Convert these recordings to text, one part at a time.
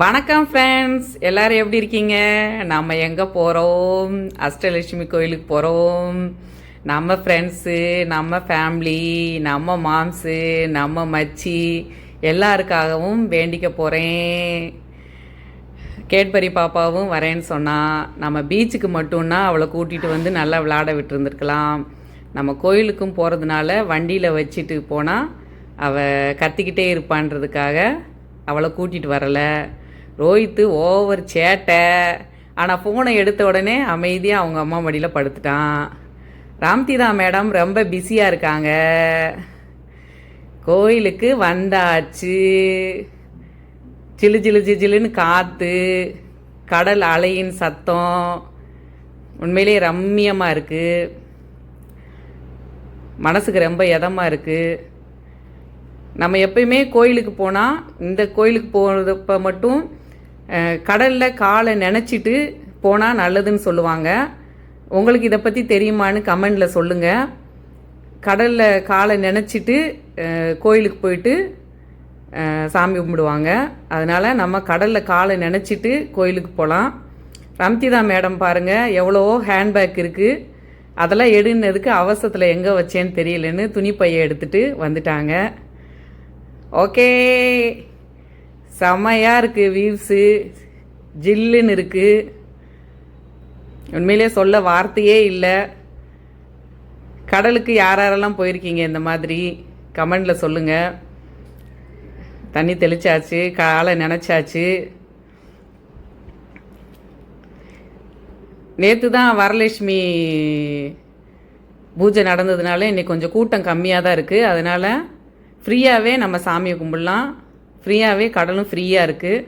வணக்கம் ஃப்ரெண்ட்ஸ் எல்லாரும் எப்படி இருக்கீங்க? நம்ம எங்கே போகிறோம் அஷ்டலட்சுமி கோயிலுக்கு போகிறோம் நம்ம ஃப்ரெண்ட்ஸு நம்ம ஃபேமிலி நம்ம மாம்ஸு நம்ம மச்சி எல்லாருக்காகவும் வேண்டிக்க போகிறேன் கேட்பரி பாப்பாவும் வரேன்னு சொன்னால் நம்ம பீச்சுக்கு மட்டும்னா அவளை கூட்டிகிட்டு வந்து நல்லா விளாட விட்டுருந்துருக்கலாம். நம்ம கோயிலுக்கும் போகிறதுனால வண்டியில் வச்சுட்டு போனால் அவள் கத்திக்கிட்டே இருப்பான்றதுக்காக அவளை கூட்டிகிட்டு வரலை. ரோஹித்து ஓவர் சேட்டை. ஆனால் ஃபோனை எடுத்த உடனே அமைதியாக அவங்க அம்மா மடியில் படுத்துட்டான். ராம்திதா மேடம் ரொம்ப பிஸியாக இருக்காங்க. கோயிலுக்கு வந்தாச்சு. ஜிலு ஜிலு ஜிலு ஜிலுன்னு காற்று கடல் அலையின் சத்தம். உண்மையிலே ரம்மியமாக இருக்குது மனசுக்கு ரொம்ப இதமாக இருக்குது நம்ம எப்பயுமே கோயிலுக்கு போனால் இந்த கோயிலுக்கு போகிறப்ப மட்டும் கடலில் காலை நினச்சிட்டு போனால் நல்லதுன்னு சொல்லுவாங்க. உங்களுக்கு இதை பற்றி தெரியுமான்னு கமெண்டில் சொல்லுங்கள் கடலில் காலை நினச்சிட்டு கோயிலுக்கு போயிட்டு சாமி கும்பிடுவாங்க. அதனால் நம்ம கடலில் காலை நினச்சிட்டு கோயிலுக்கு போகலாம் ரம்திதா மேடம் பாருங்கள் எவ்வளவோ ஹேண்ட்பேக் இருக்குது அதெல்லாம் எடுனதுக்கு அவசரத்தில் எங்கே வச்சேன்னு தெரியலன்னு துணிப்பையை எடுத்துகிட்டு வந்துட்டாங்க. ஓகே. செம்மையாக இருக்குது வியூஸு ஜில்லுன்னு இருக்குது உண்மையிலே சொல்ல வார்த்தையே இல்லை. கடலுக்கு யார் யாரெல்லாம் போயிருக்கீங்க இந்த மாதிரி? கமெண்டில் சொல்லுங்கள் தண்ணி தெளிச்சாச்சு காலை நினச்சாச்சு. நேற்று தான் வரலட்சுமி பூஜை நடந்ததுனால இன்றைக்கி கொஞ்சம் கூட்டம் கம்மியாக தான் இருக்குது அதனால் ஃப்ரீயாகவே நம்ம சாமியை கும்பிடலாம். ஃப்ரீயாகவே கடலும் ஃப்ரீயாக இருக்குது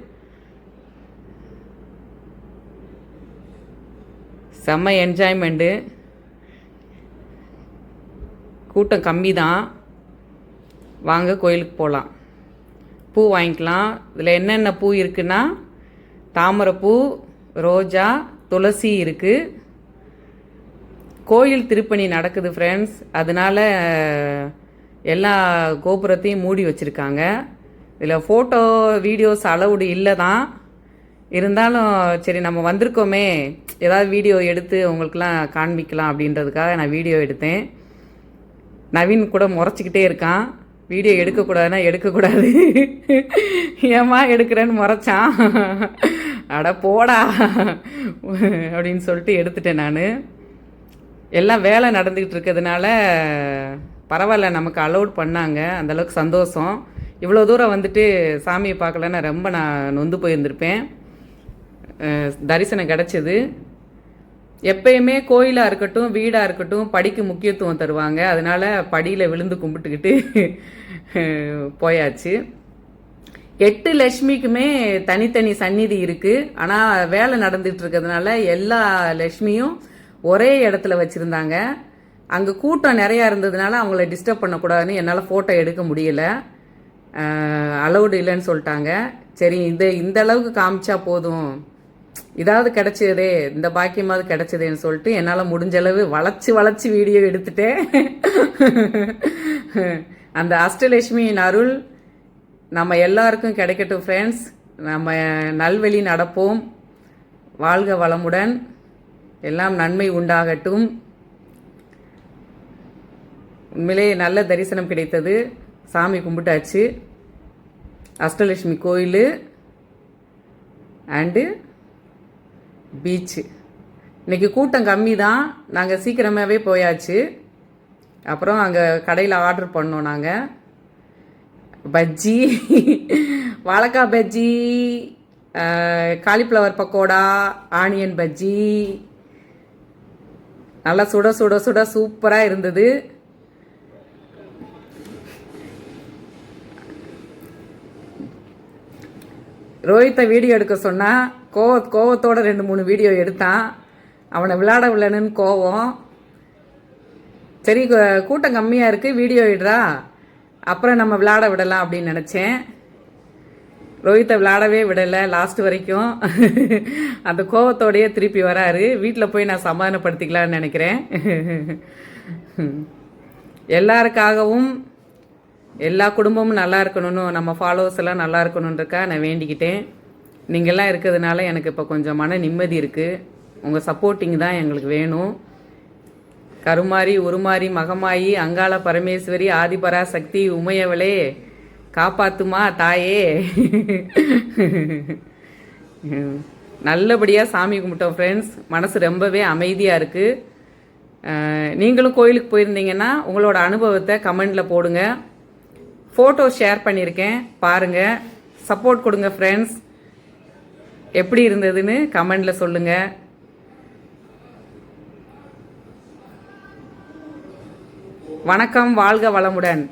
செம்ம என்ஜாய்மெண்ட்டு கூட்டம் கம்மி தான் வாங்க கோயிலுக்கு போகலாம் பூ வாங்கிக்கலாம். இதில் என்னென்ன பூ இருக்குன்னா தாமரைப்பூ ரோஜா துளசி இருக்குது கோயில் திருப்பணி நடக்குது ஃப்ரெண்ட்ஸ் அதனால எல்லா கோபுரத்தையும் மூடி வச்சுருக்காங்க. இதில் ஃபோட்டோ வீடியோஸ் அலவுடு இல்லை தான். இருந்தாலும் சரி நம்ம வந்திருக்கோமே. ஏதாவது வீடியோ எடுத்து உங்களுக்கெலாம் காண்பிக்கலாம் அப்படின்றதுக்காக நான் வீடியோ எடுத்தேன். நவீன் கூட முறைச்சிக்கிட்டே இருக்கான். வீடியோ எடுக்கக்கூடாதுன்னா எடுக்கக்கூடாது. ஏம்மா எடுக்கிறேன்னு முறைச்சான்? அட போடா. அப்படின்னு சொல்லிட்டு எடுத்துட்டேன் நான். எல்லாம் வேலை நடந்துக்கிட்டு இருக்கிறதுனால பரவாயில்ல நமக்கு அலோட் பண்ணாங்க. அந்தளவுக்கு சந்தோஷம். இவ்வளோ தூரம் வந்துட்டு சாமியை பார்க்கலன்னா ரொம்ப நான் நொந்து போயிருந்திருப்பேன். தரிசனம் கிடச்சிது. எப்பயுமே கோயிலாக இருக்கட்டும் வீடாக இருக்கட்டும் படிக்கு முக்கியத்துவம் தருவாங்க. அதனால் படியில் விழுந்து கும்பிட்டுக்கிட்டு போயாச்சு. எட்டு லட்சுமிக்குமே தனித்தனி சந்நிதி இருக்குது ஆனால் வேலை நடந்துட்டு இருக்கிறதுனால எல்லா லட்சுமியும் ஒரே இடத்துல வச்சுருந்தாங்க. அங்கே கூட்டம் நிறையா இருந்ததுனால அவங்கள டிஸ்டர்ப் பண்ணக்கூடாதுன்னு என்னால் ஃபோட்டோ எடுக்க முடியல. அலௌடு இல்லைன்னு சொல்லிட்டாங்க. சரி இந்த இந்த அளவுக்கு காமிச்சா போதும். இதாவது கிடைச்சதே இந்த பாக்கியமாவது கிடச்சதேன்னு சொல்லிட்டு என்னால் முடிஞ்ச அளவு வளைச்சி வளைச்சி வீடியோ எடுத்துட்டேன். அந்த அஷ்டலட்சுமியின் அருள் நம்ம எல்லாருக்கும் கிடைக்கட்டும் ஃப்ரெண்ட்ஸ் நம்ம நல்வழி நடப்போம். வாழ்க வளமுடன். எல்லாம் நன்மை உண்டாகட்டும். உண்மையிலே நல்ல தரிசனம் கிடைத்தது. சாமி கும்பிட்டாச்சு. அஷ்டலட்சுமி கோயில் அண்டு பீச்சு. இன்றைக்கி கூட்டம் கம்மி தான் நாங்கள் சீக்கிரமாகவே போயாச்சு. அப்புறம் அங்கே கடையில் ஆர்டர் பண்ணோம் நாங்கள் பஜ்ஜி வாழைக்காய் பஜ்ஜி காலிஃப்ளவர் பக்கோடா ஆனியன் பஜ்ஜி. நல்லா சுட சுட சுட சூப்பராக இருந்தது. ரோஹித்தை வீடியோ எடுக்க சொன்னால் கோவ கோவத்தோட ரெண்டு மூணு வீடியோ எடுத்தான். அவனை விளையாட விடலன்னு கோவம். சரி கூட்டம் கம்மியாக இருக்குது வீடியோ இடுறா அப்புறம் நம்ம விளையாட விடலாம் அப்படின்னு நினச்சேன். ரோஹித்தை விளையாடவே விடலை லாஸ்ட் வரைக்கும். அந்த கோவத்தோடையே திருப்பி வராரு. வீட்டில் போய் நான் சமாதானப்படுத்திக்கலான்னு நினைக்கிறேன். எல்லாருக்காகவும் எல்லா குடும்பமும் நல்லா இருக்கணும்னு நம்ம ஃபாலோவர்ஸ் எல்லாம் நல்லா இருக்கணுன்றக்கா நான் வேண்டிக்கிட்டேன். நீங்கள்லாம் இருக்கிறதுனால எனக்கு இப்போ கொஞ்சம் மன நிம்மதி இருக்குது உங்கள் சப்போர்ட்டிங் தான் எங்களுக்கு வேணும். கருமாரி உருமாறி மகமாயி அங்காள பரமேஸ்வரி ஆதிபரா சக்தி உமையவளே காப்பாத்துமா தாயே. நல்லபடியாக சாமி கும்பிட்டோம் ஃப்ரெண்ட்ஸ் மனசு ரொம்பவே அமைதியாக இருக்குது நீங்களும் கோயிலுக்கு போயிருந்தீங்கன்னா உங்களோட அனுபவத்தை கமெண்டில் போடுங்க. ஃபோட்டோ ஷேர் பண்ணியிருக்கேன் பாருங்கள் சப்போர்ட் கொடுங்க ஃப்ரெண்ட்ஸ் எப்படி இருந்ததுன்னு கமெண்டில் சொல்லுங்கள் வணக்கம் வாழ்க வளமுடன்.